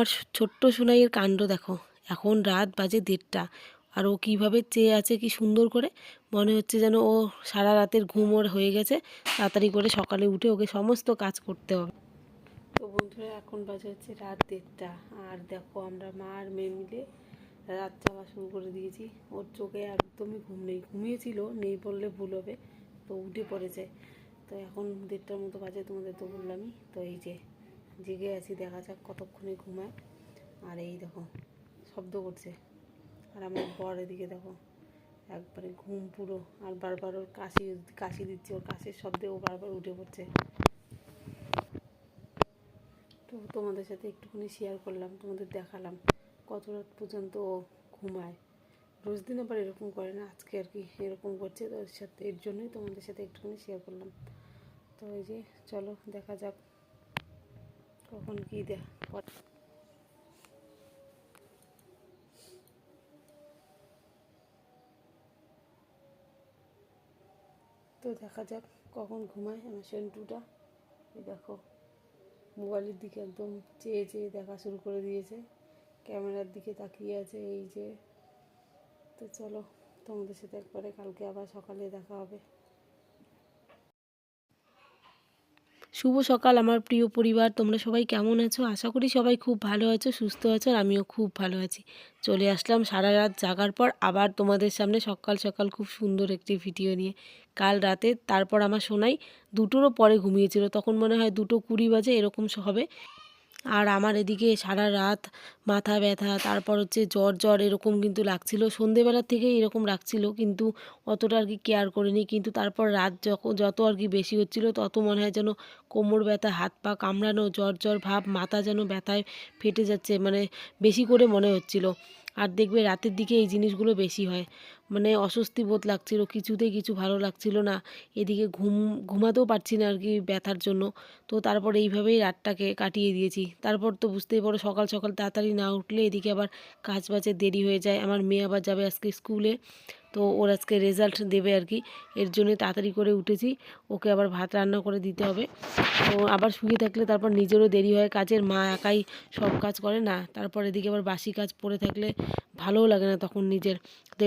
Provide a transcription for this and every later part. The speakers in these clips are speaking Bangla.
আমার ছোট্ট সোনাইয়ের কাণ্ড দেখো। এখন রাত বাজে দেড়টা। আর ও কীভাবে চেয়ে আছে কি সুন্দর করে? মনে হচ্ছে যেন ও সারা রাতের ঘুম ওর হয়ে গেছে। তাড়াতাড়ি করে সকালে উঠে ওকে সমস্ত কাজ করতে হবে। তো বন্ধুরা, এখন বাজে হচ্ছে রাত দেড়টা। আর দেখো, আমরা মা আর মেয়ে মিলে রাত যাওয়া শুরু করে দিয়েছি। ওর চোখে একদমই ঘুম নেই। ঘুমিয়েছিল, নেই বললে ভুল হবে। তো উঠে পড়েছে। তো এখন দেড়টার মতো বাজে তোমাদের তো বললামই। তো এই যে জেগে আছি, দেখা যাক কতক্ষণে ঘুমায়। আর এই দেখো, শব্দ করছে। আর আমার বর এদিকে দেখো, একবারে ঘুম পুরো, আর বারবার ওর কাশি কাশি দিচ্ছে। ওর কাশির শব্দে ও বারবার উঠে পড়ছে। তো তোমাদের সাথে একটুখানি শেয়ার করলাম, তোমাদের দেখালাম কত রাত পর্যন্ত ও ঘুমায়। রোজ দিন আবার এরকম করে না, আজকে আর কি এরকম করছে। তো সাথে, এর জন্যই তোমাদের সাথে একটুখানি শেয়ার করলাম। তো এই যে, চলো দেখা যাক। কখন কী দেয়া তো দেখা যাক কখন ঘুমায় আমার সেন্টুটা। এই দেখো, মোবাইলের দিকে একদম চেয়ে চেয়ে দেখা শুরু করে দিয়েছে। ক্যামেরার দিকে তাকিয়ে আছে এই যে। তো চলো তোমাদের সাথে একবারে কালকে আবার সকালে দেখা হবে। শুভ সকাল আমার প্রিয় পরিবার। তোমরা সবাই কেমন আছো? আশা করি সবাই খুব ভালো আছো, সুস্থ আছো আর আমিও খুব ভালো আছি। চলে আসলাম সারা রাত জাগার পর আবার তোমাদের সামনে সকাল সকাল খুব সুন্দর একটি ভিডিও নিয়ে। কাল রাতে তারপর আমার শোনাই দুটোরও পরে ঘুমিয়েছিল, তখন মনে হয় দুটো কুড়ি বাজে এরকম হবে। আর আমার এদিকে সারা রাত মাথা ব্যথা, তারপর হচ্ছে জ্বর জ্বর এরকম কিন্তু লাগছিল। সন্ধেবেলার থেকে এরকম লাগছিল, কিন্তু অতটা আর কি কেয়ার করিনি। কিন্তু তারপর রাত যখন যত আর কি বেশি হচ্ছিল, তত মনে হয় যেন কোমর ব্যথা, হাত পা কামড়ানো, জ্বর জ্বর ভাব, মাথা যেন ব্যথায় ফেটে যাচ্ছে মানে বেশি করে মনে হচ্ছিল। আর দেখবে রাতের দিকে এই জিনিসগুলো বেশি হয়। মানে অস্বস্তি বোধ লাগছিল কিছুতেই কিছু ভালো লাগছিল না। এদিকে ঘুম, ঘুমাতেও পারছি না আর কি ব্যথার জন্য। তো তারপর এইভাবেই রাতটাকে কাটিয়ে দিয়েছি। তারপর তো বুঝতেই পারো সকাল সকাল তাড়াতাড়ি না উঠলে এদিকে আবার কাজ বাজে দেরি হয়ে যায়। আমার মেয়ে আবার যাবে আজকে স্কুলে। তো ওর আজকে রেজাল্ট দেবে আর কি। এর জন্য তাড়াতাড়ি করে উঠেছি। ওকে আবার ভাত রান্না করে দিতে হবে। তো আবার শুয়ে থাকলে তারপর নিজেরও দেরি হয় কাজের। মা একাই সব কাজ করে না। তারপর এদিকে আবার বাসি কাজ পড়ে থাকলে ভালোও লাগে না তখন নিজের।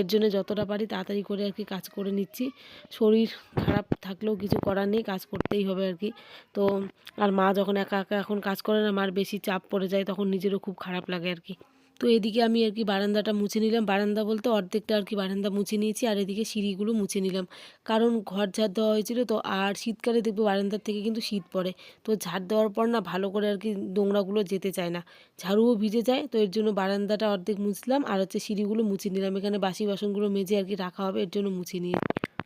এর জন্য যতটা পারি তাড়াতাড়ি করে আর কি কাজ করে নিচ্ছি। শরীর খারাপ থাকলেও কিছু করার নেই, কাজ করতেই হবে আর কি। তো আর মা যখন একা একা এখন কাজ করে না, মার বেশি চাপ পড়ে যায়, তখন নিজেরও খুব খারাপ লাগে আর কি। তো এদিকে আমি আর কি বারান্দাটা মুছে নিলাম। বারান্দা বলতে অর্ধেকটা আর কি বারান্দা মুছে নিয়েছি, আর এদিকে সিঁড়িগুলো মুছে নিলাম। কারণ ঘর ঝাড় দেওয়া হয়েছিল তো, আর শীতকালে দেখব বারান্দার থেকে কিন্তু শীত পড়ে। তো ঝাড় দেওয়ার পর না ভালো করে আর কি নোংরাগুলো যেতে চায় না। ঝাড়ুও ভিজে যায়, তো এর জন্য বারান্দাটা অর্ধেক মুছলাম, আর হচ্ছে সিঁড়িগুলো মুছে নিলাম। এখানে বাসি বাসনগুলো মেজে আর কি রাখা হবে, এর জন্য মুছে নিয়ে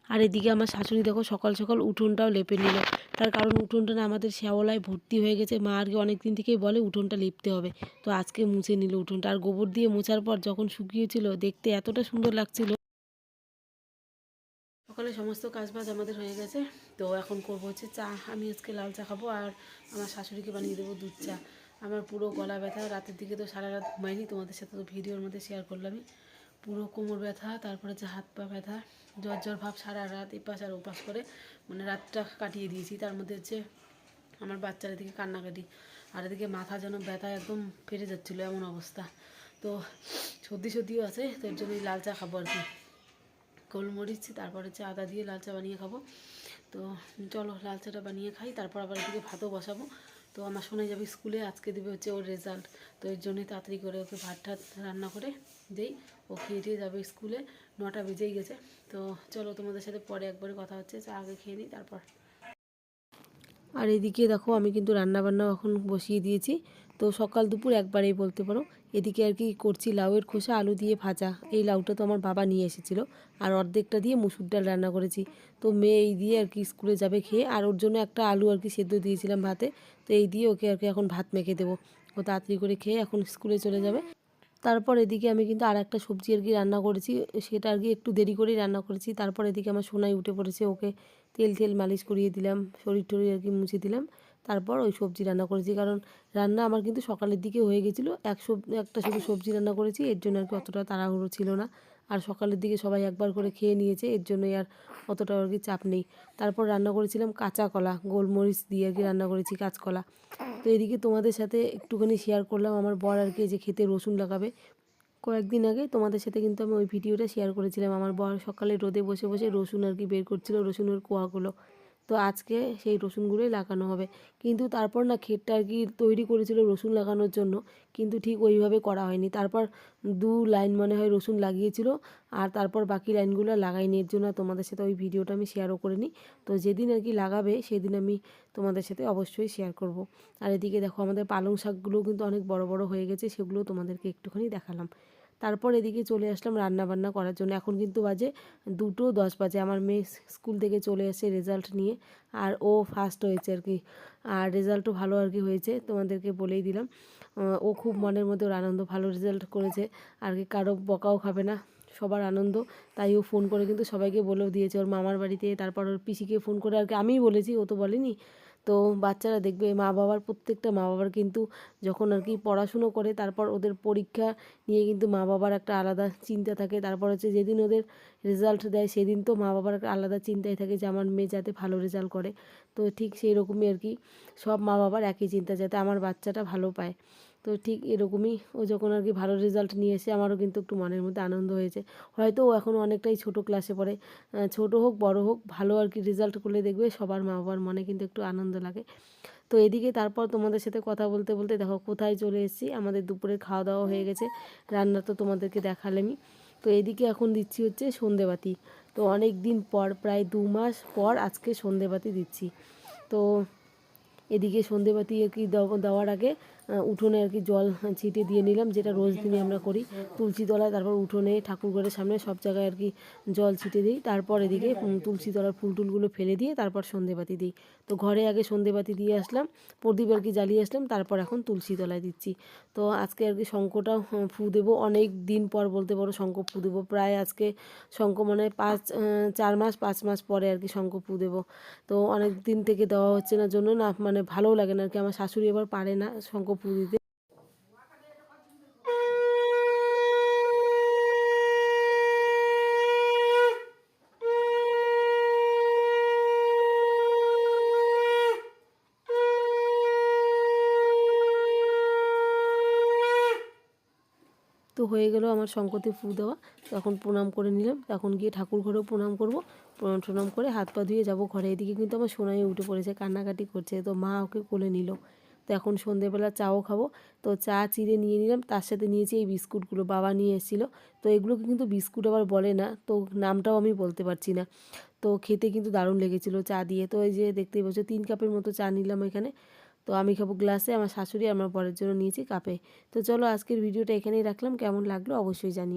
আর এদিকে আমার শাশুড়ি দেখো সকাল সকাল উঠোনটাও লেপে নিল। তার কারণ উঠোনটা না আমাদের শ্যাওলায় ভর্তি হয়ে গেছে। মা আর অনেক দিন থেকেই বলে উঠোনটা লিপতে হবে। তো আজকে মুছে নিল উঠোনটা। আর গোবর দিয়ে মোছার পর যখন শুকিয়েছিল, দেখতে এতটা সুন্দর লাগছিল। সকালে সমস্ত কাজবাজ আমাদের হয়ে গেছে। তো এখন করব হচ্ছে চা। আমি আজকে লাল চা খাব আর আমার শাশুড়িকে বানিয়ে দেবো দুধ চা। আমার পুরো গলা ব্যথা। রাতের দিকে তো সারা রাত ঘুমাইনি। তোমাদের সাথে তো ভিডিওর মধ্যে শেয়ার করলামই। পুরো কোমর ব্যথা, তারপরে যে হাত পা ব্যথা, জ্বর জ্বর ভাব সারা রাত এপাশ আর ওপাশ করে মানে রাতটা কাটিয়ে দিয়েছি। তার মধ্যে হচ্ছে আমার বাচ্চার এদিকে কান্নাকাটি আর এদিকে মাথা যেন ব্যথা একদম ফেটে যাচ্ছিল এমন অবস্থা। তো সর্দি সর্দিও আছে, তো এর জন্যই লাল চা খাব আর কি। গোলমরিচ, তারপর হচ্ছে আদা দিয়ে লাল চা বানিয়ে খাব। তো চলো লাল চাটা বানিয়ে খাই, তারপর আবার এদিকে ভাতও বসাবো। তো আমার শোনা যাবে স্কুলে, আজকে দেবে হচ্ছে ওর রেজাল্ট তো এর জন্যই তাড়াতাড়ি করে ওকে ভাত রান্না করে দেই। ও খেয়ে যাবে স্কুলে, নটা বেজেই গেছে। তো চলো তোমাদের সাথে পরে একবারে কথা হচ্ছে, চা আগে খেয়ে নিই, তারপর। আর এদিকে দেখো, আমি কিন্তু রান্না বান্না এখন বসিয়ে দিয়েছি। তো সকাল দুপুর একবারেই বলতে পারো। এদিকে আর কি করছি, লাউয়ের খোসা, আলু দিয়ে ভাজা। এই লাউটা তো আমার বাবা নিয়ে এসেছিল। আর অর্ধেকটা দিয়ে মুসুর ডাল রান্না করেছি। তো মেয়ে এই দিয়ে আর কি স্কুলে যাবে খেয়ে, আর ওর জন্য একটা আলু আর কি সেদ্ধ দিয়েছিলাম ভাতে। তো এই দিয়ে ওকে আর কি এখন ভাত মেখে দেবো। ও তাড়াতাড়ি করে খেয়ে এখন স্কুলে চলে যাবে। তারপর এদিকে আমি কিন্তু আর একটা সবজি আর কি রান্না করেছি, সেটা আর কি একটু দেরি করেই রান্না করেছি। তারপর এদিকে আমার সোনাই উঠে পড়েছে, ওকে তেল তেল মালিশ করিয়ে দিলাম, শরীর টরীর আর কি মুছে দিলাম। তারপর ওই সবজি রান্না করেছি, কারণ রান্না আমার কিন্তু সকালের দিকে হয়ে গেছিল। এক সব, একটা শুধু সবজি রান্না করেছি, এর জন্য আর কি অতটা তাড়াহুড়ো ছিল না। আর সকালের দিকে সবাই একবার করে খেয়ে নিয়েছে, এর জন্যই আর অতটা আর কি চাপ নেই। তারপর রান্না করেছিলাম কাঁচা কলা, গোলমরিচ দিয়ে আর কি রান্না করেছি কাঁচকলা। তো এদিকে তোমাদের সাথে একটুখানি শেয়ার করলাম। আমার বর আর কি যে খেতে রসুন লাগাবে। কয়েকদিন আগে তোমাদের সাথে কিন্তু আমি ওই ভিডিওটা শেয়ার করেছিলাম। আমার বর সকালে রোদে বসে বসে রসুন আর কি বের করছিল, রসুনের কোয়াগুলো। তো আজকে সেই রসুনগুলোই লাগানো হবে। কিন্তু তারপর না ক্ষেতটা আর কি তৈরি করেছিল রসুন লাগানোর জন্য। কিন্তু ঠিক ওইভাবে করা হয়নি। তারপর দু লাইন মনে হয় রসুন লাগিয়েছিল। আর তারপর বাকি লাইনগুলো লাগাইনি। এর জন্য তোমাদের সাথে ওই ভিডিওটা আমি শেয়ারও করিনি। তো যেদিন আর কি লাগাবে সেদিন আমি তোমাদের সাথে অবশ্যই শেয়ার করব। আর এদিকে দেখো আমাদের পালং শাকগুলোও কিন্তু অনেক বড় বড় হয়ে গেছে। সেগুলো তোমাদেরকে একটুখানি দেখালাম। তারপর এদিকে চলে আসলাম রান্না বান্না করার জন্য। এখন কিন্তু বাজে দুটো দশ বাজে। আমার মেয়ে স্কুল থেকে চলে এসে রেজাল্ট নিয়ে আর ও ফার্স্ট হয়েছে আর কি। আর রেজাল্টও ভালো আর কি হয়েছে, তোমাদেরকে বলেই দিলাম। ও খুব মনের মধ্যে ওর আনন্দ, ভালো রেজাল্ট করেছে। আর কি কারও বকাও খাবে না, সবার আনন্দ। তাই ও ফোন করে কিন্তু সবাইকে বলেও দিয়েছে। ওর মামার বাড়িতে, তারপর ওর পিসিকে ফোন করে আর কি। আমিই বলেছি, ও তো বলেনি। তো বাচ্চারা দেখবে মা বাবার প্রত্যেকটা মা বাবার কিন্তু যখন আর কি পড়াশুনো করে, তারপর ওদের পরীক্ষা নিয়ে কিন্তু মা বাবার একটা আলাদা চিন্তা থাকে। তারপর হচ্ছে যেদিন ওদের রেজাল্ট দেয়, সেদিন তো মা বাবার একটা আলাদা চিন্তাই থাকে যে আমার মেয়ে যাতে ভালো রেজাল্ট করে। তো ঠিক সেই রকমই আর কি সব মা বাবার একই চিন্তা যাতে আমার বাচ্চাটা ভালো পায়। তো ঠিক এরকমই ও যখন আর কি ভালো রেজাল্ট নিয়ে এসে আমারও কিন্তু একটু মনের মধ্যে আনন্দ হয়েছে। হয়তো ও এখন অনেকটাই ছোট ক্লাসে পড়ে। ছোট হোক, বড় হোক, ভালো আর কি রেজাল্ট করলে দেখবে সবার মা বাবার মনে কিন্তু একটু আনন্দ লাগে। তো এদিকে তারপর তোমাদের সাথে কথা বলতে বলতে দেখো কোথায় চলে এসেছি। আমাদের দুপুরের খাওয়া দাওয়া হয়ে গেছে। রান্না তো তোমাদেরকে দেখালামই। তো এদিকে এখন দিচ্ছি হচ্ছে সন্ধেবাতি। তো অনেক দিন পর, প্রায় দু মাস পর আজকে সন্ধেবাতি দিচ্ছি। তো এদিকে সন্ধেবাতি কি দেওয়ার আগে উঠোনে আর কি জল ছিটে দিয়ে নিলাম, যেটা রোজ দিনই আমরা করি। তুলসী তলায় তারপর উঠোনে ঠাকুর ঘরের সামনে সব জায়গায় আর কি জল ছিটে দিই। তারপর এদিকে তুলসী তলার ফুল টুলগুলো ফেলে দিয়ে তারপর সন্ধেবাতি দিই। তো ঘরে আগে সন্ধেবাতি দিয়ে আসলাম, প্রদীপ আর কি জ্বালিয়ে আসলাম, তারপর এখন তুলসী তলায় দিচ্ছি। তো আজকে আর কি শঙ্কটা ফু দেবো। অনেক দিন পর বলতে পারো শঙ্খ ফু দেবো। প্রায় আজকে শঙ্খ মানে পাঁচ চার মাস, পাঁচ মাস পরে আর কি শঙ্খ ফু দেবো। তো অনেক দিন থেকে দেওয়া হচ্ছে না, জন্য না মানে ভালোও লাগে না আর কি। আমার শাশুড়ি এবার পারে না শঙ্খ দিতে তো হয়ে গেল আমার শঙ্কতে ফু দেওয়া। তখন প্রণাম করে নিলাম। তখন গিয়ে ঠাকুর ঘরেও প্রণাম করব। প্রণাম টনাম করে হাত পা ধুয়ে যাব ঘরে এদিকে কিন্তু আমার সোনাই উঠে পড়েছে, কান্নাকাটি করছে। তো মা ওকে কোলে নিল। তো এখন সন্ধেবেলা চাও খাব। তো চা চিড়ে নিয়ে নিলাম, তার সাথে নিয়েছি এই বিস্কুটগুলো, বাবা নিয়ে এসেছিল। তো এগুলোকে কিন্তু বিস্কুট আবার বলে না, তো নামটাও আমি বলতে পারছি না। তো খেতে কিন্তু দারুণ লেগেছিলো চা দিয়ে। তো এই যে দেখতেই পাচ্ছ, তিন কাপের মতো চা নিলাম এখানে। তো আমি খাব গ্লাসে, আমার শাশুড়ি, আমার পরের জন্য নিয়েছি কাপে। তো চলো আজকের ভিডিওটা এখানেই রাখলাম, কেমন লাগল অবশ্যই জানিয়ে